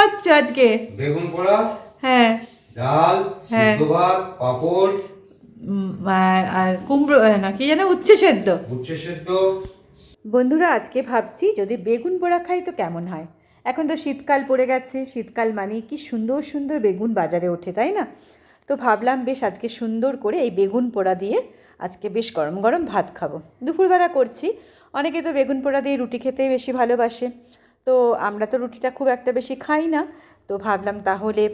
খাওয়াচ্ছ আজকে? বেগুন পোড়া হ্যাঁ। ডাল হ্যাঁ। ভাত পাঁপড় আর কুমড়ো না কি যেন উচ্ছে সেদ্ধ। উচ্ছে সেদ্ধ। বন্ধুরা আজকে ভাবছি যদি বেগুন পোড়া খাই তো কেমন হয়? এখন তো শীতকাল পড়ে গেছে শীতকাল মানে কি সুন্দর সুন্দর বেগুন বাজারে ওঠে তাই না? তো ভাবলাম বেশ আজকে সুন্দর করে এই বেগুন পোড়া দিয়ে আজকে বেশ গরম গরম ভাত খাব। দুপুরবেলা করছি অনেকে তো বেগুন পোড়া দিয়ে রুটি খেতেই বেশি ভালোবাসে তো আমরা তো রুটিটা খুব একটা বেশি খাই না। তো ভাবলাম তাহলে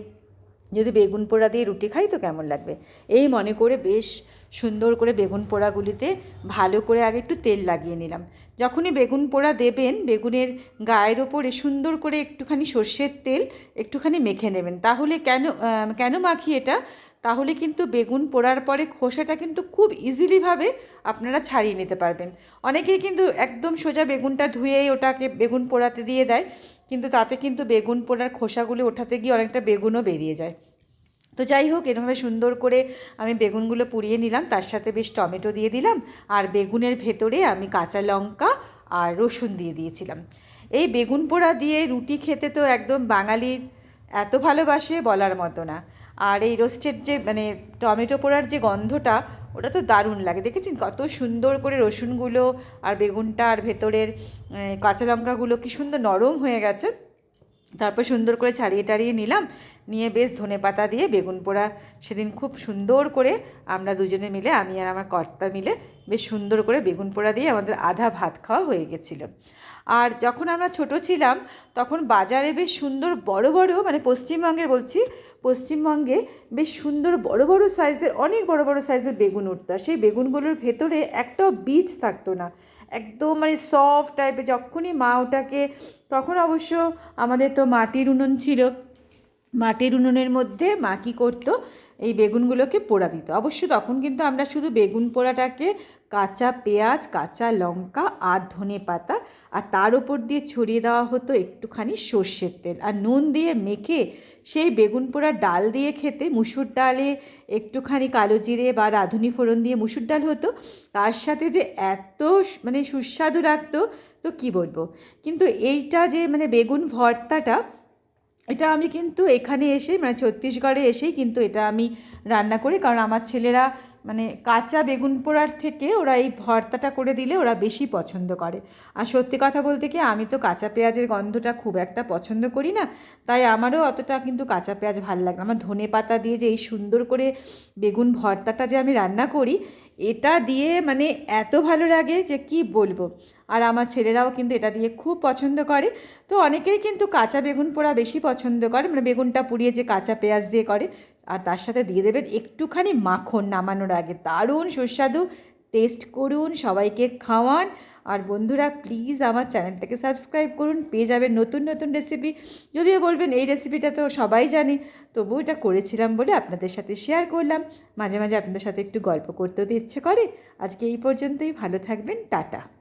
যদি বেগুন পোড়া দিয়ে রুটি খাই তো কেমন লাগবে? এই মনে করে বেশ সুন্দর করে বেগুন পোড়াগুলিতে ভালো করে আগে একটু তেল লাগিয়ে নিলাম। যখনই বেগুন পোড়া দেবেন, বেগুনের গায়ের ওপরে সুন্দর করে একটুখানি সর্ষের তেল একটুখানি মেখে নেবেন। তাহলে কেন কেন মাখি এটা? তাহলে কিন্তু বেগুন পোড়ার পরে খোসাটা কিন্তু খুব ইজিলিভাবে আপনারা ছাড়িয়ে নিতে পারবেন। অনেকেই কিন্তু একদম সোজা বেগুনটা ধুয়েই ওটাকে বেগুন পোড়াতে দিয়ে দেয়, কিন্তু তাতে কিন্তু বেগুন পোড়ার খোসাগুলি ওঠাতে গিয়ে অনেকটা বেগুনও বেরিয়ে যায়। তো যাই হোক এরকমভাবে সুন্দর করে আমি বেগুনগুলো পুড়িয়ে নিলাম, তার সাথে বেশ টমেটো দিয়ে দিলাম, আর বেগুনের ভেতরে আমি কাঁচা লঙ্কা আর রসুন দিয়ে দিয়েছিলাম। এই বেগুন পোড়া দিয়ে রুটি খেতে তো একদম বাঙালির এত ভালোবাসে বলার মতো না। আর এই রোস্টেড যে মানে টমেটো পোড়ার যে গন্ধটা, ওটা তো দারুণ লাগে। দেখেছেন কত সুন্দর করে রসুনগুলো আর বেগুনটা আর ভেতরের কাঁচা লঙ্কাগুলো কী সুন্দর নরম হয়ে গেছে। তারপর সুন্দর করে ছাড়িয়ে টাড়িয়ে নিলাম। নিয়ে বেশ ধনে পাতা দিয়ে বেগুন পোড়া। সেদিন খুব সুন্দর করে আমরা দুজনে মিলে, আমি আর আমার কর্তা মিলে বেশ সুন্দর করে বেগুন পোড়া দিয়ে আমাদের আধা ভাত খাওয়া হয়ে গেছিল। আর যখন আমরা ছোট ছিলাম, তখন বাজারে বেশ সুন্দর বড় বড় মানে পশ্চিমবঙ্গের বলছি, পশ্চিমবঙ্গে বেশ সুন্দর বড় বড় সাইজের অনেক বড় বড় সাইজের বেগুন উঠতো। সেই বেগুনগুলোর ভেতরে একটাও বীজ থাকতো না। একদম মানে সফট টাইপের যখনই মা ওটাকে তখন অবশ্য আমাদের তো মাটির উনুন ছিল। মাটির উনুনের মধ্যে মা কী করতো? এই বেগুনগুলোকে পোড়া দিত। অবশ্য তখন কিন্তু আমরা শুধু বেগুন পোড়াটাকে কাঁচা পেঁয়াজ, কাঁচা লঙ্কা আর ধনে পাতা আর তার উপর দিয়ে ছড়িয়ে দেওয়া হতো একটুখানি সর্ষের তেল। আর নুন দিয়ে মেখে সেই বেগুন পোড়া ডাল দিয়ে খেতে মুসুর ডালে একটুখানি কালো জিরে বা রাঁধুনি ফোড়ন দিয়ে মুসুর ডাল হতো, তার সাথে যে এত মানে সুস্বাদু রাখতো তো কি বলব? কিন্তু এইটা যে মানে বেগুন ভর্তাটা এটা আমি কিন্তু এখানে এসে মানে ছত্তিশগড়ে এসেই কিন্তু এটা আমি রান্না করি। কারণ আমার ছেলেরা মানে কাঁচা বেগুন পোড়ার থেকে ওরা এই ভর্তাটা করে দিলে ওরা বেশি পছন্দ করে। আর সত্যি কথা বলতে কি, আমি তো কাঁচা পেঁয়াজের গন্ধটা খুব একটা পছন্দ করি না। তাই আমারও অতটা কিন্তু কাঁচা পেঁয়াজ ভালো লাগে আমার ধনে পাতা দিয়ে যে এই সুন্দর করে বেগুন ভর্তাটা যে আমি রান্না করি এটা দিয়ে মানে এত ভালো লাগে যে কি বলব। আর আমার ছেলেরাও কিন্তু এটা দিয়ে খুব পছন্দ করে। তো অনেকেই কিন্তু কাঁচা বেগুন পোড়া বেশি পছন্দ করে মানে বেগুনটা পুড়িয়ে যে কাঁচা পেঁয়াজ দিয়ে করে, আর তার সাথে দিয়ে দেবেন একটুখানি মাখন নামানোর আগে। দারুণ সুস্বাদু, টেস্ট করুন, সবাইকে খাওয়ান। আর বন্ধুরা প্লিজ আমার চ্যানেলটাকে সাবস্ক্রাইব করুন, পেয়ে যাবেন নতুন নতুন রেসিপি যদিও বলবেন এই রেসিপিটা তো সবাই জানে তবু এটা করেছিলাম বলে আপনাদের সাথে শেয়ার করলাম। মাঝে মাঝে আপনাদের সাথে একটু গল্প করতেও ইচ্ছে করে। আজকে এই পর্যন্তই, ভালো থাকবেন, টাটা।